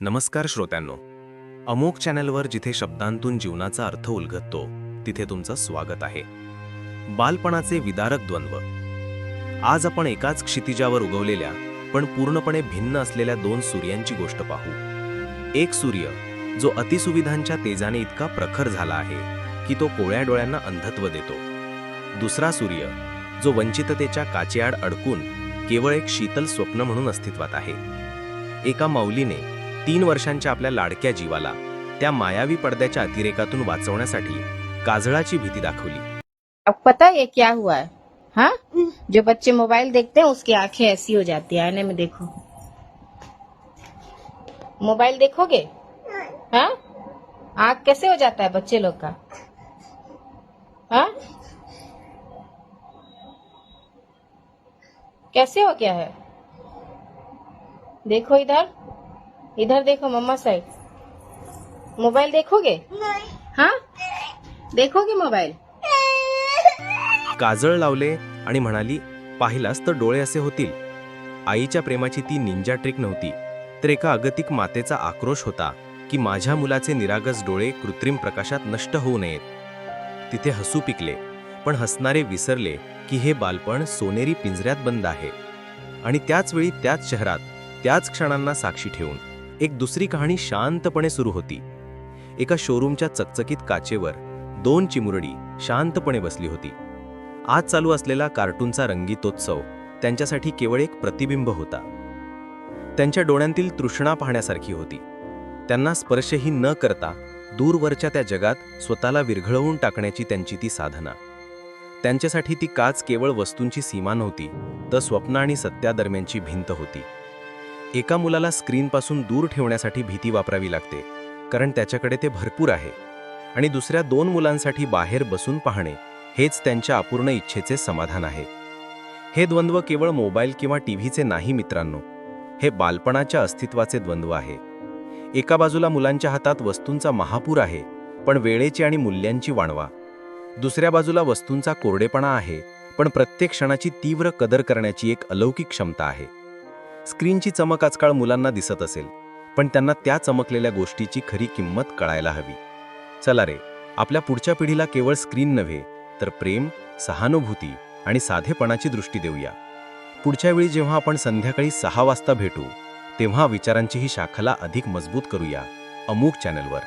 नमस्कार श्रोत्यांनो. अमोक चॅनलवर जिथे शब्दांतून जीवनाचा अर्थ उलगडतो तिथे तुमचं स्वागत आहे. बालपणाचे विदारक द्वंद्व. आज आपण एकाच क्षितिजावर उगवलेल्या पण पूर्णपणे भिन्न असलेल्या दोन सूर्यांची गोष्ट पाहू. एक सूर्य जो अतिसुविधांच्या तेजाने इतका प्रखर झाला आहे की तो कोळ्या डोळ्यांना अंधत्व देतो. दुसरा सूर्य जो वंचिततेच्या काचेआड अडकून केवळ एक शीतल स्वप्न म्हणून अस्तित्वात आहे. एका माऊलीने तीन वर्षांच्या आपल्या लाडक्या जीवाला त्या मायावी पडद्याच्या अतिरेकातून वाचवण्यासाठी काजळाची भीती दाखवली. अब पता है ये क्या हुआ है? हाँ? जो बच्चे मोबाइल देखते हैं उसकी आंखें ऐसी हो जाती है आईने में देखो। मोबाइल देखोगे? हाँ? आँख कैसे हो जाता है बच्चे लोग का? हाँ? कैसे हो गया है? देखो इधर। इधर देखो मम्मा साइड। मोबाइल देखोगे? हाँ? देखोगे मोबाइल? काजळ लावले आणि म्हणाली पाहिलास तर डोळे असे होतील. आईच्या प्रेमाची ती निंजा ट्रिक नव्हती. तर एका अगतिक मातेचा आक्रोश होता की माझ्या मुलाचे निरागस डोळे कृत्रिम प्रकाशात नष्ट होऊ नयेत. तिथे हसू पिकले पण हसणारे विसरले की हे बालपण सोनेरी पिंजऱ्यात बंद आहे. आणि त्याच वेळी त्याच शहरात त्याच क्षणांना साक्षी ठेवून. एक दुसरी कहाणी शांतपणे सुरू होती. एका शोरूमच्या चकचकीत काचेवर दोन चिमुरडी शांतपणे बसली होती. आज चालू असलेला कार्टूनचा रंगीतोत्सव त्यांच्यासाठी केवळ एक प्रतिबिंब होता. त्यांच्या डोळ्यांतील तृष्णा पाहण्यासारखी होती. त्यांना स्पर्शही न करता दूरवरच्या त्या जगात स्वतःला विरघळवून टाकण्याची त्यांची ती साधना. त्यांच्यासाठी ती काच केवळ वस्तूंची सीमा नव्हती तर स्वप्न आणि सत्यादरम्यानची भिंत होती. एका मुलाला स्क्रीनपासून दूर ठेवण्यासाठी भीती वापरावी लागते कारण त्याच्याकडे ते भरपूर आहे. आणि दुसऱ्या दोन मुलांसाठी बाहेर बसून पाहणे हेच त्यांच्या अपूर्ण इच्छेचे समाधान आहे. हे द्वंद्व केवळ मोबाईल किंवा टीव्हीचे नाही मित्रांनो हे बालपणाच्या अस्तित्वाचे द्वंद्व आहे. एका बाजूला मुलांच्या हातात वस्तूंचा महापूर आहे पण वेळेची आणि मूल्यांची वाणवा. दुसऱ्या बाजूला वस्तूंचा कोरडेपणा आहे पण प्रत्येक क्षणाची तीव्र कदर करण्याची एक अलौकिक क्षमता आहे. स्क्रीनची चमक आजकाल मुलांना दिसत असेल पण त्यांना त्या चमकलेल्या गोष्टीची खरी किंमत कळायला हवी. चला रे आपल्या पुढच्या पिढीला केवळ स्क्रीन नव्हे तर प्रेम सहानुभूती आणि साधेपणाची दृष्टी देऊया. पुढच्या वेळी जेव्हा आपण संध्याकाळी सहा वाजता भेटू तेव्हा विचारांची ही शाखाला अधिक मजबूत करूया. अमूक चॅनलवर.